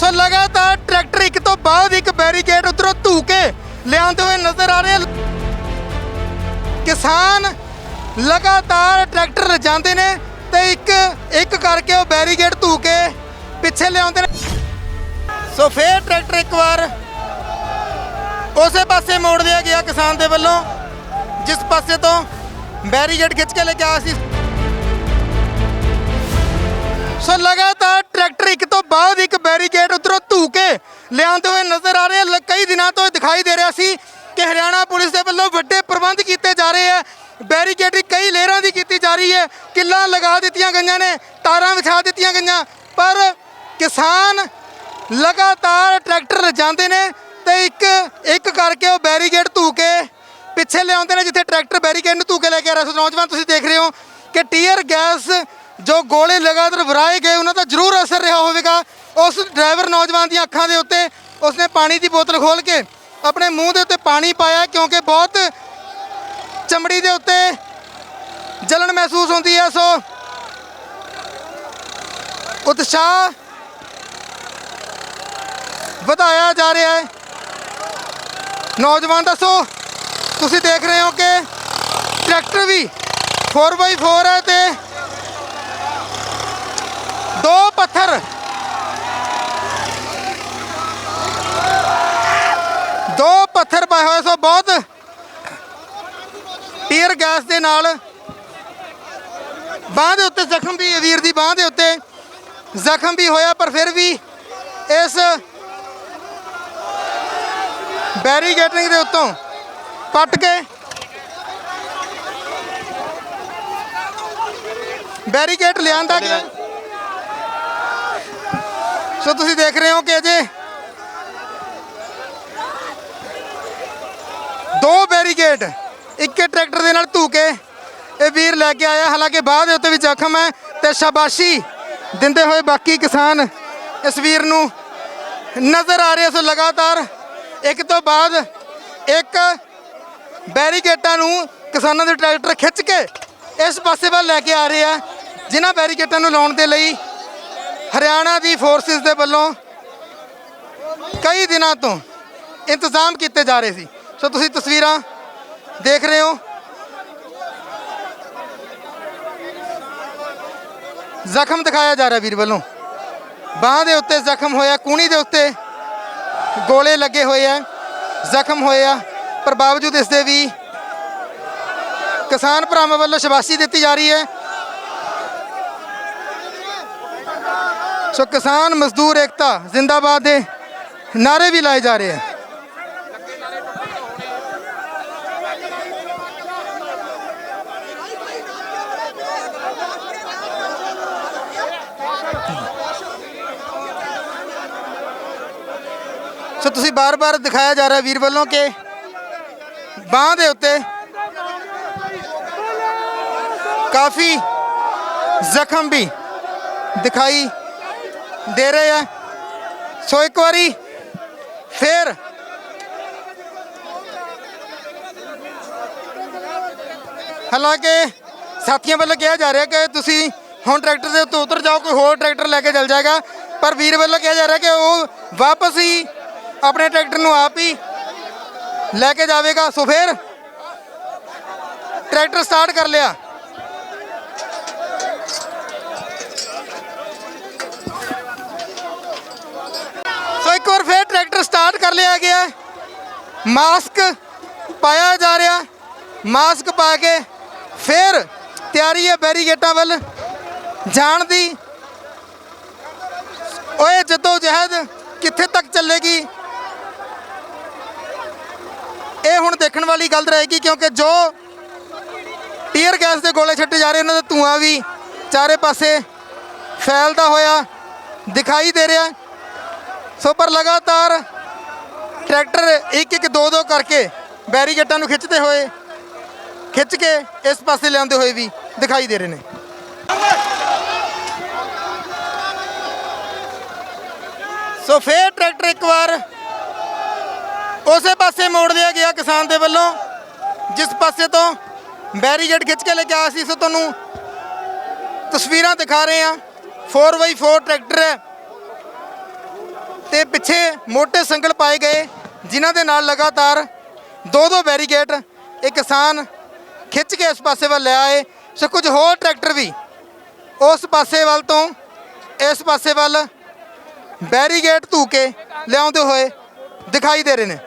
ਸੋ ਲਗਾਤਾਰ ਟਰੈਕਟਰ ਇੱਕ ਤੋਂ ਬਾਅਦ ਇੱਕ ਬੈਰੀਕੇਡ ਉਧਰੋਂ ਧੂ ਕੇ ਲਿਆਉਂਦੇ ਹੋਏ ਨਜ਼ਰ ਆ ਰਹੇ ਕਿਸਾਨ ਲਗਾਤਾਰ ਟਰੈਕਟਰ ਰਜਾਉਂਦੇ ਨੇ ਤੇ ਇੱਕ ਇੱਕ ਕਰਕੇ ਉਹ ਬੈਰੀਕੇਡ ਧੂ ਕੇ ਪਿੱਛੇ ਲਿਆਉਂਦੇ ਨੇ। ਸੋ ਫੇਰ ਟਰੈਕਟਰ ਇੱਕ ਵਾਰ ਉਸੇ ਪਾਸੇ ਮੋੜ ਦਿਆ ਗਿਆ ਕਿਸਾਨ ਦੇ ਵੱਲੋਂ, ਜਿਸ ਪਾਸੇ ਤੋਂ ਬੈਰੀਕੇਡ ਖਿੱਚ ਕੇ ਲੈ ਕੇ ਆਇਆ ਸੀ। ਸੋ ਲਗਾਤਾਰ ਟਰੈਕਟਰ ਇੱਕ ਬਾਅਦ ਇੱਕ ਬੈਰੀਕੇਡ ਉਧਰੋਂ ਧੂ ਕੇ ਲਿਆਂਦੇ ਹੋਏ ਨਜ਼ਰ ਆ ਰਹੇ ਆ। ਕਈ ਦਿਨਾਂ ਤੋਂ ਦਿਖਾਈ ਦੇ ਰਿਹਾ ਸੀ ਕਿ ਹਰਿਆਣਾ ਪੁਲਿਸ ਦੇ ਵੱਲੋਂ ਵੱਡੇ ਪ੍ਰਬੰਧ ਕੀਤੇ ਜਾ ਰਹੇ ਹੈ ਬੈਰੀਕੇਡਿੰਗ ਕਈ ਲੇਅਰਾਂ ਦੀ ਕੀਤੀ ਜਾ ਰਹੀ ਹੈ। ਕਿੱਲਾਂ ਲਗਾ ਦਿੱਤੀਆਂ ਗਈਆਂ ਨੇ, ਤਾਰਾਂ ਵਿਛਾ ਦਿੱਤੀਆਂ ਗਈਆਂ, ਪਰ ਕਿਸਾਨ ਲਗਾਤਾਰ ਟਰੈਕਟਰ ਰਜਾਉਂਦੇ ਨੇ ਤੇ ਇੱਕ ਇੱਕ ਕਰਕੇ ਉਹ ਬੈਰੀਕੇਡ ਧੂ ਕੇ ਪਿੱਛੇ ਲਿਆਉਂਦੇ ਨੇ, ਜਿੱਥੇ ਟਰੈਕਟਰ ਬੈਰੀਕੇਡ ਨੂੰ ਧੂ ਕੇ ਲੈ ਕੇ ਆ ਰਿਹਾ। ਸੀ ਨੌਜਵਾਨ, ਤੁਸੀਂ ਦੇਖ ਰਹੇ ਹੋ ਕਿ ਟੀਅਰ ਗੈਸ ਜੋ ਗੋਲੇ ਲਗਾਤਾਰ ਵਰਾਏ ਗਏ, ਉਹਨਾਂ ਦਾ ਜ਼ਰੂਰ ਅਸਰ ਰਿਹਾ ਹੋਵੇਗਾ। ਉਸ ਡਰਾਈਵਰ ਨੌਜਵਾਨ ਦੀਆਂ ਅੱਖਾਂ ਦੇ ਉੱਤੇ ਉਸਨੇ ਪਾਣੀ ਦੀ ਬੋਤਲ ਖੋਲ ਕੇ ਆਪਣੇ ਮੂੰਹ ਦੇ ਉੱਤੇ ਪਾਣੀ ਪਾਇਆ, ਕਿਉਂਕਿ ਬਹੁਤ ਚਮੜੀ ਦੇ ਉੱਤੇ ਜਲਨ ਮਹਿਸੂਸ ਹੁੰਦੀ ਹੈ। ਸੋ ਉਤਸ਼ਾਹ ਵਧਾਇਆ ਜਾ ਰਿਹਾ ਹੈ ਨੌਜਵਾਨ ਦੱਸੋ ਤੁਸੀਂ ਦੇਖ ਰਹੇ ਹੋ ਕਿ ਟਰੈਕਟਰ ਵੀ 4x4 ਹੈ ਤੇ ਦੋ ਪੱਥਰ। ਦੋ ਪੱਥਰ ਪਾਏ ਹੋਏ ਸੋ ਬਹੁਤ। ਟੀਅਰ ਗੈਸ ਦੇ ਨਾਲ। ਬਾਹ ਦੇ ਉੱਤੇ ਜ਼ਖਮ ਵੀ ਵੀਰ ਦੀ ਬਾਹ ਦੇ ਉੱਤੇ ਜ਼ਖਮ ਵੀ ਹੋਇਆ, ਪਰ ਫਿਰ ਵੀ ਇਸ ਬੈਰੀਗੇਟਿੰਗ ਦੇ ਉੱਤੋਂ ਪੱਟ ਕੇ ਬੈਰੀਗੇਟ ਲਿਆਂਦਾ ਗਿਆ। ਸੋ ਤੁਸੀਂ ਦੇਖ ਰਹੇ ਹੋ ਕਿ ਅਜੇ ਦੋ ਬੈਰੀਕੇਡ, ਇੱਕ ਟਰੈਕਟਰ ਦੇ ਨਾਲ ਧੂ ਕੇ ਇਹ ਵੀਰ ਲੈ ਕੇ ਆਇਆ। ਹਾਲਾਂਕਿ ਬਾਅਦ ਦੇ ਉੱਤੇ ਵੀ ਜ਼ਖਮ ਹੈ ਤੇ ਸ਼ਾਬਾਸ਼ੀ ਦਿੰਦੇ ਹੋਏ ਬਾਕੀ ਕਿਸਾਨ ਇਸ ਵੀਰ ਨੂੰ ਨਜ਼ਰ ਆ ਰਿਹਾ ਸੋ ਲਗਾਤਾਰ ਇੱਕ ਤੋਂ ਬਾਅਦ ਇੱਕ ਬੈਰੀਕੇਟਾਂ ਨੂੰ ਕਿਸਾਨਾਂ ਦੇ ਟਰੈਕਟਰ ਖਿੱਚ ਕੇ ਇਸ ਪਾਸੇ ਵੱਲ ਲੈ ਕੇ ਆ ਰਹੇ ਆ। ਜਿਨ੍ਹਾਂ ਬੈਰੀਕੇਟਾਂ ਨੂੰ ਲਾਉਣ ਦੇ ਲਈ ਹਰਿਆਣਾ ਦੀ ਫੋਰਸਿਸ ਦੇ ਵੱਲੋਂ ਕਈ ਦਿਨਾਂ ਤੋਂ ਇੰਤਜ਼ਾਮ ਕੀਤੇ ਜਾ ਰਹੇ ਸੀ। ਸੋ ਤੁਸੀਂ ਤਸਵੀਰਾਂ ਦੇਖ ਰਹੇ ਹੋ। ਜ਼ਖਮ ਦਿਖਾਇਆ ਜਾ ਰਿਹਾ ਵੀਰ ਵੱਲੋਂ। ਬਾਹ ਦੇ ਉੱਤੇ ਜ਼ਖਮ ਹੋਇਆ, ਕੂਣੀ ਦੇ ਉੱਤੇ ਗੋਲੇ ਲੱਗੇ ਹੋਏ ਆ, ਜ਼ਖਮ ਹੋਏ ਆ। ਪਰ ਬਾਵਜੂਦ ਇਸ ਦੇ ਵੀ ਕਿਸਾਨ ਭਰਾਵਾਂ ਵੱਲੋਂ ਸ਼ਬਾਸੀ ਦਿੱਤੀ ਜਾ ਰਹੀ ਹੈ। ਸੋ ਕਿਸਾਨ ਮਜ਼ਦੂਰ ਏਕਤਾ ਜ਼ਿੰਦਾਬਾਦ ਦੇ ਨਾਰੇ ਵੀ ਲਾਏ ਜਾ ਰਹੇ ਆ ਸੋ ਤੁਸੀਂ ਬਾਰ-ਬਾਰ ਦਿਖਾਇਆ ਜਾ ਰਿਹਾ ਵੀਰ ਵੱਲੋਂ ਕਿ ਬਾਹ ਦੇ ਉੱਤੇ ਕਾਫੀ ਜ਼ਖਮ ਵੀ ਦਿਖਾਈ ਦੇ ਰਹੇ ਆ। ਸੋ ਇੱਕ ਵਾਰੀ ਫੇਰ ਹਾਲਾਂਕਿ ਸਾਥੀਆਂ ਵੱਲੋਂ ਕਿਹਾ ਜਾ ਰਿਹਾ ਕਿ ਤੁਸੀਂ ਹੁਣ ਟਰੈਕਟਰ ਦੇ ਉੱਤੇ ਉਤਰ ਜਾਓ, ਕੋਈ ਹੋਰ ਟਰੈਕਟਰ ਲੈ ਕੇ ਚੱਲ ਜਾਏਗਾ। ਪਰ ਵੀਰ ਵੱਲੋਂ ਕਿਹਾ ਜਾ ਰਿਹਾ ਕਿ ਉਹ ਵਾਪਸ ਹੀ ਆਪਣੇ ਟਰੈਕਟਰ ਨੂੰ ਆਪ ਹੀ ਲੈ ਕੇ ਜਾਵੇਗਾ। ਸੋ ਫਿਰ ਟਰੈਕਟਰ ਸਟਾਰਟ ਕਰ ਲਿਆ ਸੋ ਇੱਕ ਵਾਰ ਫੇਰ ਟਰੈਕਟਰ ਸਟਾਰਟ ਕਰ ਲਿਆ ਗਿਆ ਹੈ। ਮਾਸਕ ਪਾਇਆ ਜਾ ਰਿਹਾ। ਮਾਸਕ ਪਾ ਕੇ ਫਿਰ ਤਿਆਰੀ ਹੈ ਬੈਰੀਗੇਟਾਂ ਵੱਲ। ਜਾਣ ਦੀ। ਓਏ ਜਦੋਂ ਜਹਿਦ ਕਿੱਥੇ ਤੱਕ ਚੱਲੇਗੀ? ਇਹ ਹੁਣ ਦੇਖਣ ਵਾਲੀ ਗੱਲ ਰਹੇਗੀ ਕਿਉਂਕਿ ਜੋ ਟੀਅਰ ਗੈਸ ਦੇ ਗੋਲੇ ਛੱਡੇ ਜਾ ਰਹੇ, ਉਹਨਾਂ ਦਾ ਧੂਆਂ ਵੀ ਚਾਰੇ ਪਾਸੇ ਫੈਲਦਾ ਹੋਇਆ ਦਿਖਾਈ ਦੇ ਰਿਹਾ। ਸੋ ਪਰ ਲਗਾਤਾਰ ਟਰੈਕਟਰ ਇੱਕ ਇੱਕ ਦੋ ਦੋ ਕਰਕੇ ਬੈਰੀਗੇਟਾਂ ਨੂੰ ਖਿੱਚਦੇ ਹੋਏ, ਖਿੱਚ ਕੇ ਇਸ ਪਾਸੇ ਲਿਆਉਂਦੇ ਹੋਏ ਵੀ ਦਿਖਾਈ ਦੇ ਰਹੇ ਨੇ। ਸੋ ਫੇਰ ਟਰੈਕਟਰ ਇੱਕ ਵਾਰ ਉਸੇ ਪਾਸੇ ਮੋੜ ਲਿਆ ਗਿਆ ਕਿਸਾਨ ਦੇ ਵੱਲੋਂ, ਜਿਸ ਪਾਸੇ ਤੋਂ ਬੈਰੀਗੇਡ ਖਿੱਚ ਕੇ ਲੈ ਕੇ ਆਇਆ ਸੀ। ਸੋ ਤੁਹਾਨੂੰ ਤਸਵੀਰਾਂ ਦਿਖਾ ਰਹੇ ਹਾਂ। 4x4 ਟਰੈਕਟਰ ਹੈ। ਤੇ ਪਿੱਛੇ ਮੋਟੇ ਸੰਗਲ ਪਾਏ ਗਏ, ਜਿਨ੍ਹਾਂ ਦੇ ਨਾਲ ਲਗਾਤਾਰ ਦੋ ਦੋ ਬੈਰੀਕੇਡ ਇਹ ਕਿਸਾਨ ਖਿੱਚ ਕੇ ਇਸ ਪਾਸੇ ਵੱਲ ਲਿਆ ਏ ਸੋ ਕੁਝ ਹੋਰ ਟਰੈਕਟਰ ਵੀ ਉਸ ਪਾਸੇ ਵੱਲ ਤੋਂ ਇਸ ਪਾਸੇ ਵੱਲ ਬੈਰੀਗੇਟ ਧੂ ਕੇ ਲਿਆਉਂਦੇ ਹੋਏ ਦਿਖਾਈ ਦੇ ਰਹੇ ਨੇ।